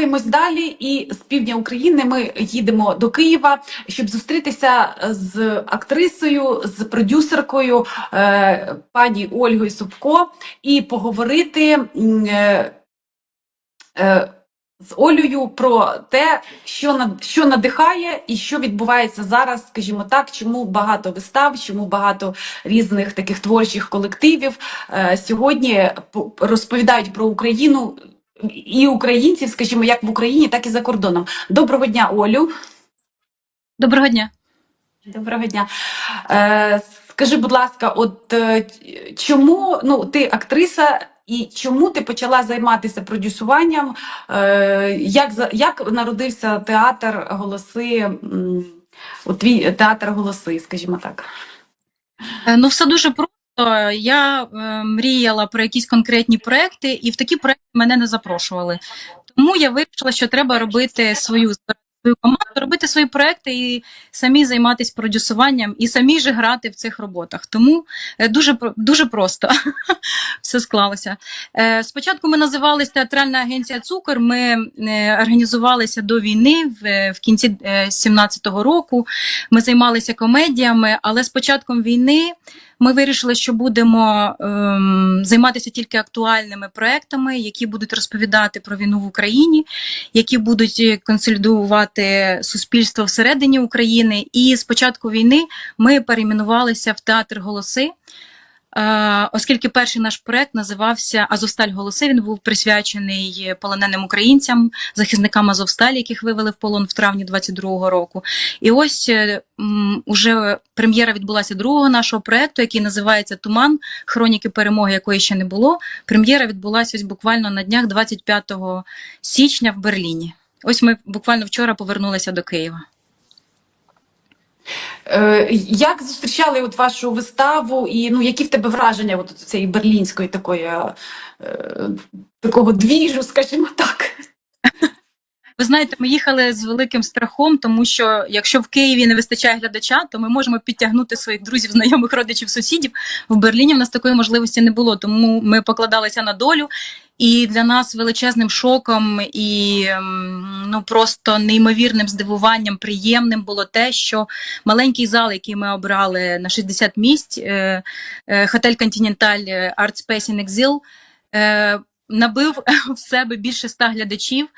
рухаємось далі, і з півдня України ми їдемо до Києва, щоб зустрітися з актрисою, з продюсеркою е, пані Ольгою Собко і поговорити. Е, е, з Олею про те, що над що надихає і що відбувається зараз, скажімо так, чому багато вистав, чому багато різних таких творчих колективів е, сьогодні по- розповідають про Україну і українців, скажімо, як в Україні, так і за кордоном. Доброго дня, Олю. Доброго дня. Доброго дня. Е, скажи, будь ласка, от е, чому ну ти актриса, і чому ти почала займатися продюсуванням? Е, як, як народився театр голоси? от твій театр голоси, скажімо так. Е, Ну, все дуже просто. Я е, мріяла про якісь конкретні проекти, і в такі проекти мене не запрошували. Тому я вирішила, що треба робити свою свою команду, робити свої проекти і самі займатися продюсуванням, і самі ж грати в цих роботах. Тому е, дуже дуже просто все склалося. Е, Спочатку ми називалися Театральна агенція Цукор. Ми е, організувалися до війни в, в кінці 17-го року. Ми займалися комедіями, але з початком війни ми вирішили, що будемо ем, займатися тільки актуальними проектами, які будуть розповідати про війну в Україні, які будуть е, консолідувати суспільство всередині України. І з початку війни ми перейменувалися в театр голоси. Е, Оскільки перший наш проект називався Азовсталь голоси, він був присвячений полоненим українцям, захисникам Азовсталі, яких вивели в полон в травні 22-го року. І ось е, уже прем'єра відбулася другого нашого проекту, який називається Туман Хроніки перемоги, якої ще не було. Прем'єра відбулася ось буквально на днях 25 січня в Берліні. Ось ми буквально вчора повернулися до Києва. Е, як зустрічали от вашу виставу, і ну, які в тебе враження от цієї берлінської такої, е, такого двіжу, скажімо так? Ви знаєте, ми їхали з великим страхом, тому що якщо в Києві не вистачає глядача, то ми можемо підтягнути своїх друзів, знайомих, родичів, сусідів. В Берліні в нас такої можливості не було, тому ми покладалися на долю. І для нас величезним шоком і ем, ну просто неймовірним здивуванням, приємним було те, що маленький зал, який ми обрали на 60 місць, е, е, Хотель Континенталь Art Space in Exile, е, набив в себе більше ста глядачів.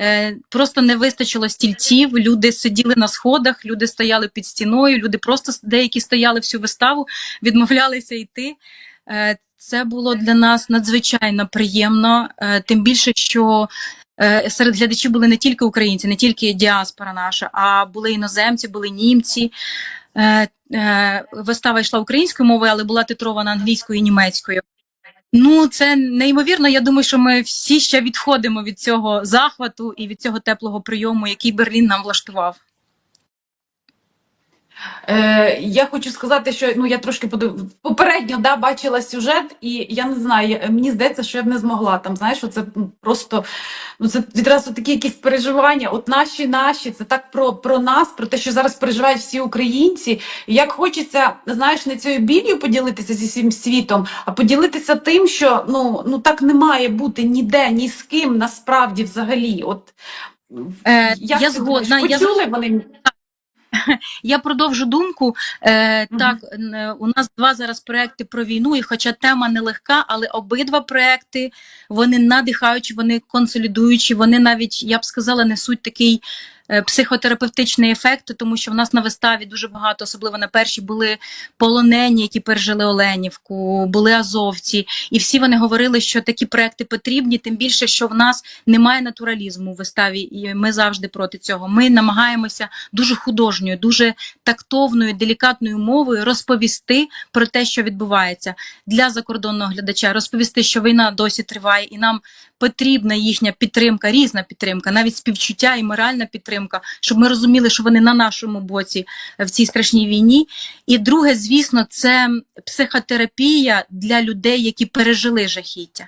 Е, Просто не вистачило стільців. Люди сиділи на сходах, люди стояли під стіною, люди просто деякі стояли всю виставу, відмовлялися йти. Це було для нас надзвичайно приємно, е, тим більше, що е, серед глядачів були не тільки українці, не тільки діаспора наша, а були іноземці, були німці. Е, Вистава йшла українською мовою, але була титрована англійською і німецькою. Ну, це неймовірно. Я думаю, що ми всі ще відходимо від цього захвату і від цього теплого прийому, який Берлін нам влаштував. Е, я хочу сказати, що ну я трошки подив... попередньо да, бачила сюжет, і я не знаю, мені здається, що я б не змогла там. Знаєш, це просто ну це відразу такі якісь переживання. От наші, наші, це так про, про нас, про те, що зараз переживають всі українці. І як хочеться, знаєш, не цією білью поділитися зі всім світом, а поділитися тим, що ну, ну так не має бути ніде, ні з ким насправді взагалі. От Е, я думаєш, згодна, я почули вони? Я продовжу думку. Е, угу. Так, у нас два зараз проекти про війну, і хоча тема нелегка, але обидва проекти вони надихаючі, вони консолідуючі, вони навіть, я б сказала, несуть такий е, психотерапевтичний ефект, тому що в нас на виставі дуже багато, особливо на першій, були полонені, які пережили Оленівку, були азовці, і всі вони говорили, що такі проекти потрібні, тим більше, що в нас немає натуралізму в виставі, і ми завжди проти цього. Ми намагаємося дуже художньою, дуже тактовною, делікатною мовою розповісти про те, що відбувається для закордонного глядача, розповісти, що війна досі триває, і нам потрібна їхня підтримка, різна підтримка, навіть співчуття і моральна підтримка, щоб ми розуміли, що вони на нашому боці в цій страшній війні. І друге, звісно, це психотерапія для людей, які пережили жахіття.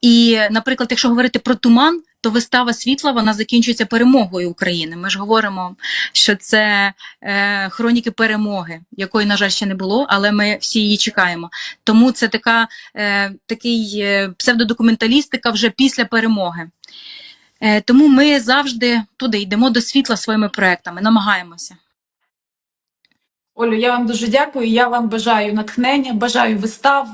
І, наприклад, якщо говорити про туман, то вистава світла вона закінчується перемогою України. Ми ж говоримо, що це е, хроніки перемоги, якої, на жаль, ще не було, але ми всі її чекаємо. Тому це така е, такий е, псевдодокументалістика вже після перемоги. Е, Тому ми завжди туди йдемо до світла своїми проектами, намагаємося. Олю, я вам дуже дякую. Я вам бажаю натхнення, бажаю вистав,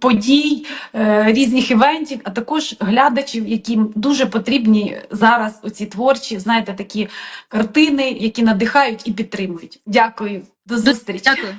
подій, е, різних івентів, а також глядачів, яким дуже потрібні зараз оці творчі, знаєте, такі картини, які надихають і підтримують. Дякую, до зустрічі. Дякую.